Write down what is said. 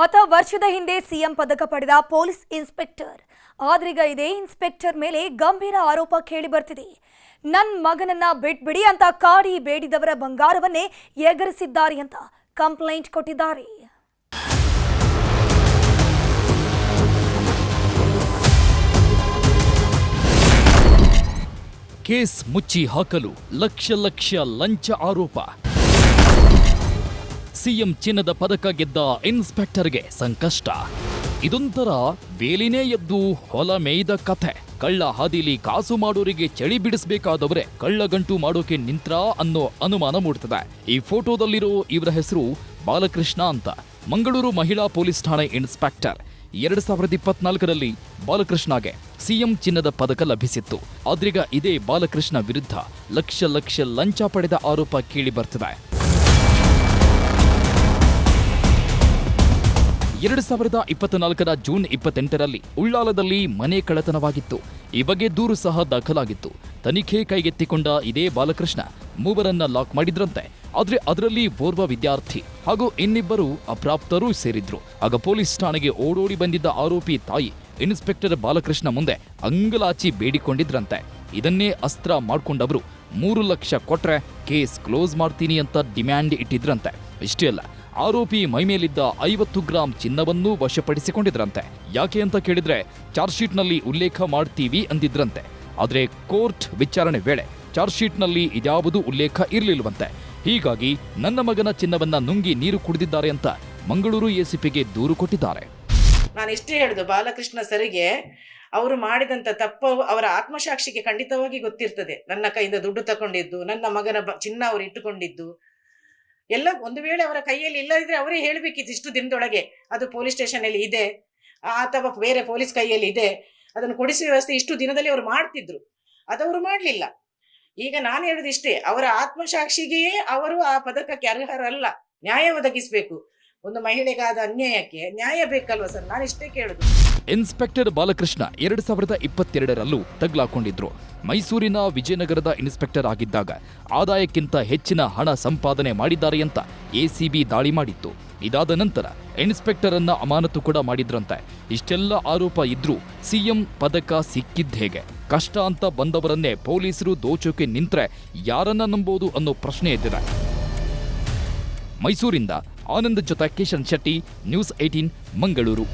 ಹತ ವರ್ಷದ ಹಿಂದೆ ಸಿಎಂ ಪದಕ ಪಡೆದ ಪೊಲೀಸ್ ಇನ್ಸ್ಪೆಕ್ಟರ್. ಆದ್ರೀಗ ಇದೇ ಇನ್ಸ್ಪೆಕ್ಟರ್ ಮೇಲೆ ಗಂಭೀರ ಆರೋಪ ಕೇಳಿ ಬರ್ತಿದೆ ನನ್ನ ಮಗನನ್ನ ಬಿಟ್ಬಿಡಿ ಅಂತ ಕಾಡಿ ಬೇಡಿದವರ ಬಂಗಾರವನ್ನೇ ಎಗರಿಸಿದ್ದಾರೆ ಅಂತ ಕಂಪ್ಲೇಂಟ್ ಕೊಟ್ಟಿದ್ದಾರೆ. ಕೇಸ್ ಮುಚ್ಚಿ ಹಾಕಲು ಲಕ್ಷ ಲಕ್ಷ ಲಂಚ ಆರೋಪ. ಸಿಎಂ ಚಿನ್ನದ ಪದಕ ಗೆದ್ದ ಇನ್ಸ್ಪೆಕ್ಟರ್ಗೆ ಸಂಕಷ್ಟ. ಇದೊಂಥರ ಬೇಲಿನೇ ಎದ್ದು ಹೊಲ ಮೇಯ್ದ ಕಥೆ. ಕಳ್ಳ ಹಾದಿಲಿ ಕಾಸು ಮಾಡೋರಿಗೆ ಚಳಿ ಬಿಡಿಸ್ಬೇಕಾದವರೇ ಕಳ್ಳಗಂಟು ಮಾಡೋಕೆ ನಿಂತ್ರ ಅನ್ನೋ ಅನುಮಾನ ಮೂಡ್ತದೆ. ಈ ಫೋಟೋದಲ್ಲಿರೋ ಇವರ ಹೆಸರು ಬಾಲಕೃಷ್ಣ ಅಂತ. ಮಂಗಳೂರು ಮಹಿಳಾ ಪೊಲೀಸ್ ಠಾಣೆ ಇನ್ಸ್ಪೆಕ್ಟರ್. ಎರಡ್ ಸಾವಿರದ ಇಪ್ಪತ್ನಾಲ್ಕರಲ್ಲಿ ಬಾಲಕೃಷ್ಣಗೆ ಸಿಎಂ ಚಿನ್ನದ ಪದಕ ಲಭಿಸಿತ್ತು. ಆದ್ರೀಗ ಇದೇ ಬಾಲಕೃಷ್ಣ ವಿರುದ್ಧ ಲಕ್ಷ ಲಕ್ಷ ಲಂಚ ಪಡೆದ ಆರೋಪ ಕೇಳಿ ಬರ್ತಿದೆ. ಎರಡು ಸಾವಿರದ ಇಪ್ಪತ್ನಾಲ್ಕರ ಜೂನ್ ಇಪ್ಪತ್ತೆಂಟರಲ್ಲಿ ಉಳ್ಳಾಲದಲ್ಲಿ ಮನೆ ಕಳತನವಾಗಿತ್ತು ಈ ಬಗ್ಗೆ ದೂರು ಸಹ ದಾಖಲಾಗಿತ್ತು. ತನಿಖೆ ಕೈಗೆತ್ತಿಕೊಂಡ ಇದೇ ಬಾಲಕೃಷ್ಣ ಮೂವರನ್ನ ಲಾಕ್ ಮಾಡಿದ್ರಂತೆ. ಆದರೆ ಅದರಲ್ಲಿ ಓರ್ವ ವಿದ್ಯಾರ್ಥಿ ಹಾಗೂ ಇನ್ನಿಬ್ಬರು ಅಪ್ರಾಪ್ತರೂ ಸೇರಿದ್ರು. ಆಗ ಪೊಲೀಸ್ ಠಾಣೆಗೆ ಓಡೋಡಿ ಬಂದಿದ್ದ ಆರೋಪಿ ತಾಯಿ ಇನ್ಸ್ಪೆಕ್ಟರ್ ಬಾಲಕೃಷ್ಣ ಮುಂದೆ ಅಂಗಲಾಚಿ ಬೇಡಿಕೊಂಡಿದ್ರಂತೆ. ಇದನ್ನೇ ಅಸ್ತ್ರ ಮಾಡ್ಕೊಂಡವರು. ಮೂರು ಲಕ್ಷ ಕೊಟ್ರೆ ಕೇಸ್ ಕ್ಲೋಸ್ ಮಾಡ್ತೀನಿ ಅಂತ ಡಿಮ್ಯಾಂಡ್ ಇಟ್ಟಿದ್ರಂತೆ. ಇಷ್ಟೇ ಅಲ್ಲ ಆರೋಪಿ ಮೈಮೇಲಿದ್ದ ಐವತ್ತು ಗ್ರಾಂ ಚಿನ್ನವನ್ನೂ ವಶಪಡಿಸಿಕೊಂಡಿದ್ರಂತೆ. ಯಾಕೆ ಅಂತ ಕೇಳಿದ್ರೆ ಚಾರ್ಜ್ ಶೀಟ್ನಲ್ಲಿ ಉಲ್ಲೇಖ ಮಾಡ್ತೀವಿ ಅಂದಿದ್ರಂತೆ. ಆದರೆ ಕೋರ್ಟ್ ವಿಚಾರಣೆ ವೇಳೆ ಚಾರ್ಜ್ ಶೀಟ್ನಲ್ಲಿ ಇದ್ಯಾವುದೂ ಉಲ್ಲೇಖ ಇರಲಿಲ್ಲವಂತೆ ಹೀಗಾಗಿ ನನ್ನ ಮಗನ ಚಿನ್ನವನ್ನ ನುಂಗಿ ನೀರು ಕುಡಿದಿದ್ದಾರೆ ಅಂತ ಮಂಗಳೂರು ಎಸಿಪಿಗೆ ದೂರು ಕೊಟ್ಟಿದ್ದಾರೆ. ನಾನು ಇಷ್ಟೇ ಹೇಳುದು, ಬಾಲಕೃಷ್ಣ ಸರಿಗೆ ಅವರು ಮಾಡಿದಂತ ತಪ್ಪು ಅವರ ಆತ್ಮಸಾಕ್ಷಿಗೆ ಖಂಡಿತವಾಗಿ ಗೊತ್ತಿರ್ತದೆ. ನನ್ನ ಕೈಯಿಂದ ದುಡ್ಡು ತಗೊಂಡಿದ್ದು, ನನ್ನ ಮಗನ ಚಿನ್ನ ಅವರು ಇಟ್ಟುಕೊಂಡಿದ್ದು. ಎಲ್ಲ ಒಂದು ವೇಳೆ ಅವರ ಕೈಯಲ್ಲಿ ಇಲ್ಲದಿದ್ರೆ ಅವರೇ ಹೇಳಬೇಕಿತ್ತು ಇಷ್ಟು ದಿನದೊಳಗೆ. ಅದು ಪೊಲೀಸ್ ಸ್ಟೇಷನ್ ಅಲ್ಲಿ ಇದೆ. ಅಥವಾ ಬೇರೆ ಪೊಲೀಸ್ ಕೈಯಲ್ಲಿ ಇದೆ. ಅದನ್ನು ಕೊಡಿಸುವ ವ್ಯವಸ್ಥೆ ಇಷ್ಟು ದಿನದಲ್ಲಿ ಅವರು ಮಾಡ್ತಿದ್ರು. ಅದವರು ಮಾಡಲಿಲ್ಲ. ಈಗ ನಾನು ಹೇಳುದು ಇಷ್ಟೇ ಅವರ ಆತ್ಮಸಾಕ್ಷಿಗೆಯೇ ಅವರು ಆ ಪದಕಕ್ಕೆ ಅರ್ಹರಲ್ಲ. ನ್ಯಾಯ ಒದಗಿಸಬೇಕು. ಒಂದು ಮಹಿಳೆಗಾದ ಅನ್ಯಾಯಕ್ಕೆ ನ್ಯಾಯ ಬೇಕಲ್ವ ಸರ್? ನಾನು ಇಷ್ಟೇ ಕೇಳುದು. ಇನ್ಸ್ಪೆಕ್ಟರ್ ಬಾಲಕೃಷ್ಣ ಎರಡು ಸಾವಿರದ ಇಪ್ಪತ್ತೆರಡರಲ್ಲೂ ತಗ್ಲಾಕೊಂಡಿದ್ರು. ಮೈಸೂರಿನ ವಿಜಯನಗರದ ಇನ್ಸ್ಪೆಕ್ಟರ್ ಆಗಿದ್ದಾಗ ಆದಾಯಕ್ಕಿಂತ ಹೆಚ್ಚಿನ ಹಣ ಸಂಪಾದನೆ ಮಾಡಿದ್ದಾರೆ ಅಂತ ಎಸಿಬಿ ದಾಳಿ ಮಾಡಿತ್ತು. ಇದಾದ ನಂತರ ಇನ್ಸ್ಪೆಕ್ಟರ್ ಅನ್ನ ಅಮಾನತು ಕೂಡ ಮಾಡಿದ್ರಂತೆ. ಇಷ್ಟೆಲ್ಲ ಆರೋಪ ಇದ್ರೂ ಸಿಎಂ ಪದಕ ಸಿಕ್ಕಿದ್ದ ಹೇಗೆ? ಕಷ್ಟ ಅಂತ ಬಂದವರನ್ನೇ ಪೊಲೀಸರು ದೋಚೋಕೆ ನಿಂತ್ರೆ ಯಾರನ್ನ ನಂಬೋದು ಅನ್ನೋ ಪ್ರಶ್ನೆ ಎದ್ದಿದೆ ಮೈಸೂರಿಂದ ಆನಂದ್ ಜೊತೆ ಕಿಶನ್ ಶೆಟ್ಟಿ ನ್ಯೂಸ್ ಏಟೀನ್ ಮಂಗಳೂರು.